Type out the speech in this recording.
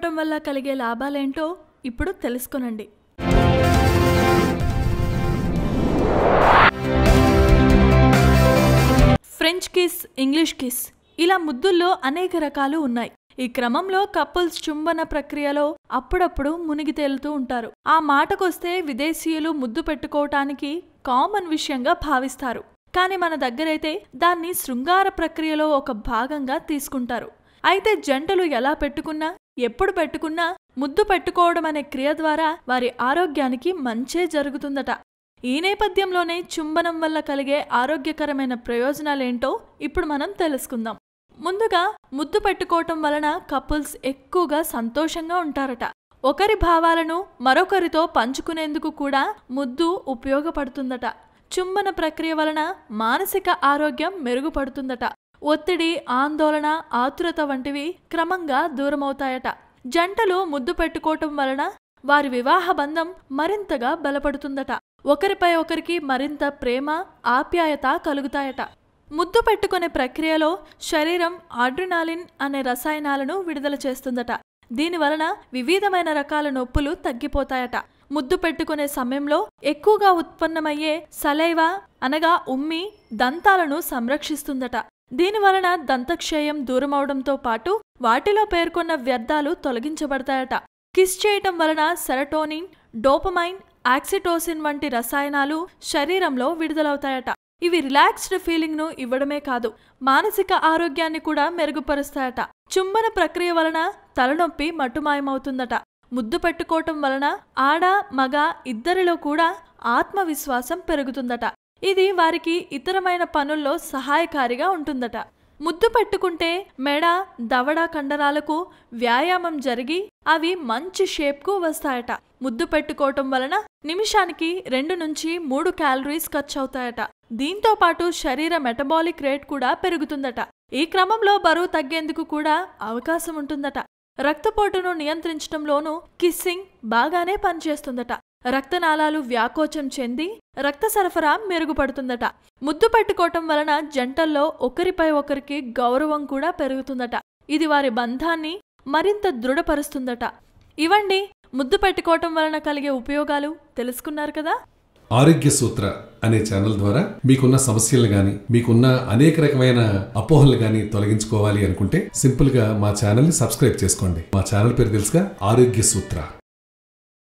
చెప్పడం వల్ల కలిగే లాభాలేంటో ఇప్పుడు తెలుసుకొనండి. ఫ్రెంచ్ కిస్ ఇంగ్లీష్ కిస్ ఇలా ముద్దుల్లో అనేక రకాలు ఉన్నాయి. ఈ క్రమంలో కపుల్స్ చుంబన ప్రక్రియలో అప్పుడప్పుడు మునిగి తేలుతూ ఉంటారు. ఆ మాటకొస్తే విదేశీయులు ముద్దు పెట్టుకోవటానికి కామన్ విషయంగా భావిస్తారు. కానీ మన దగ్గరైతే దాన్ని శృంగార ప్రక్రియలో ఒక భాగంగా తీసుకుంటారు. అయితే జంటలు ఎలా పెట్టుకున్నా ఎప్పుడు పెట్టుకున్నా ముద్దు పెట్టుకోవడం అనే క్రియ ద్వారా వారి ఆరోగ్యానికి మంచే జరుగుతుందట. ఈ నేపథ్యంలోనే చుంబనం వల్ల కలిగే ఆరోగ్యకరమైన ప్రయోజనాలేంటో ఇప్పుడు మనం తెలుసుకుందాం. ముందుగా ముద్దు పెట్టుకోవటం వలన కపుల్స్ ఎక్కువగా సంతోషంగా ఉంటారట. ఒకరి భావాలను మరొకరితో పంచుకునేందుకు కూడా ముద్దు ఉపయోగపడుతుందట. చుంబన ప్రక్రియ వలన మానసిక ఆరోగ్యం మెరుగుపడుతుందట. ఒత్తిడి ఆందోళన ఆతురత వంటివి క్రమంగా దూరమవుతాయట. జంటలు ముద్దు పెట్టుకోవటం వలన వారి వివాహ బంధం మరింతగా బలపడుతుందట. ఒకరిపై ఒకరికి మరింత ప్రేమ ఆప్యాయత కలుగుతాయట. ముద్దు పెట్టుకునే ప్రక్రియలో శరీరం ఆడ్రినాలిన్ అనే రసాయనాలను విడుదల చేస్తుందట. దీనివలన వివిధమైన రకాల నొప్పులు తగ్గిపోతాయట. ముద్దు పెట్టుకునే సమయంలో ఎక్కువగా ఉత్పన్నమయ్యే సలైవా అనగా ఉమ్మి దంతాలను సంరక్షిస్తుందట. దీనివలన దంతక్షయం దూరమవడంతో పాటు వాటిలో పేర్కొన్న వ్యర్థాలు తొలగించబడతాయట. కిస్ చేయటం వలన సెరటోనిన్ డోపమైన్ ఆక్సిటోసిన్ వంటి రసాయనాలు శరీరంలో విడుదలవుతాయట. ఇవి రిలాక్స్డ్ ఫీలింగ్ను ఇవ్వడమే కాదు మానసిక ఆరోగ్యాన్ని కూడా మెరుగుపరుస్తాయట. చుంబన ప్రక్రియ వలన తలనొప్పి మట్టుమాయమవుతుందట. ముద్దు పెట్టుకోవటం వలన ఆడ మగ ఇద్దరిలో కూడా ఆత్మవిశ్వాసం పెరుగుతుందట. ఇది వారికి ఇతరమైన పనుల్లో సహాయకారిగా ఉంటుందట. ముద్దు పెట్టుకుంటే మెడ దవడ కండరాలకు వ్యాయామం జరిగి అవి మంచి షేప్కు వస్తాయట. ముద్దు పెట్టుకోవటం వలన నిమిషానికి రెండు నుంచి మూడు క్యాలరీస్ ఖర్చు అవుతాయట దీంతో పాటు శరీర మెటబాలిక్ రేట్ కూడా పెరుగుతుందట. ఈ క్రమంలో బరువు తగ్గేందుకు కూడా అవకాశం ఉంటుందట. రక్తపోటును నియంత్రించడంలోనూ కిస్సింగ్ బాగానే పనిచేస్తుందట. రక్తనాళాలు వ్యాకోచం చెంది రక్త సరఫరా మెరుగుపడుతుందట. ముద్దు పెట్టుకోవటం వలన జంటల్లో ఒకరిపై ఒకరికి గౌరవం కూడా పెరుగుతుందట. ఇది వారి బంధాన్ని మరింత దృఢపరుస్తుందట. ఇవండి ముద్దు పెట్టుకోవటం వలన కలిగే ఉపయోగాలు తెలుసుకున్నారు కదా? ఆరోగ్య సూత్ర అనే ఛానల్ ద్వారా మీకున్న సమస్యలు గాని మీకున్న అనేక రకమైన అపోహలు గాని తొలగించుకోవాలి అనుకుంటే సింపుల్గా మా ఛానల్ని సబ్స్క్రైబ్ చేసుకోండి. మా ఛానల్ పేరు తెలుసుగా ఆరోగ్య సూత్ర.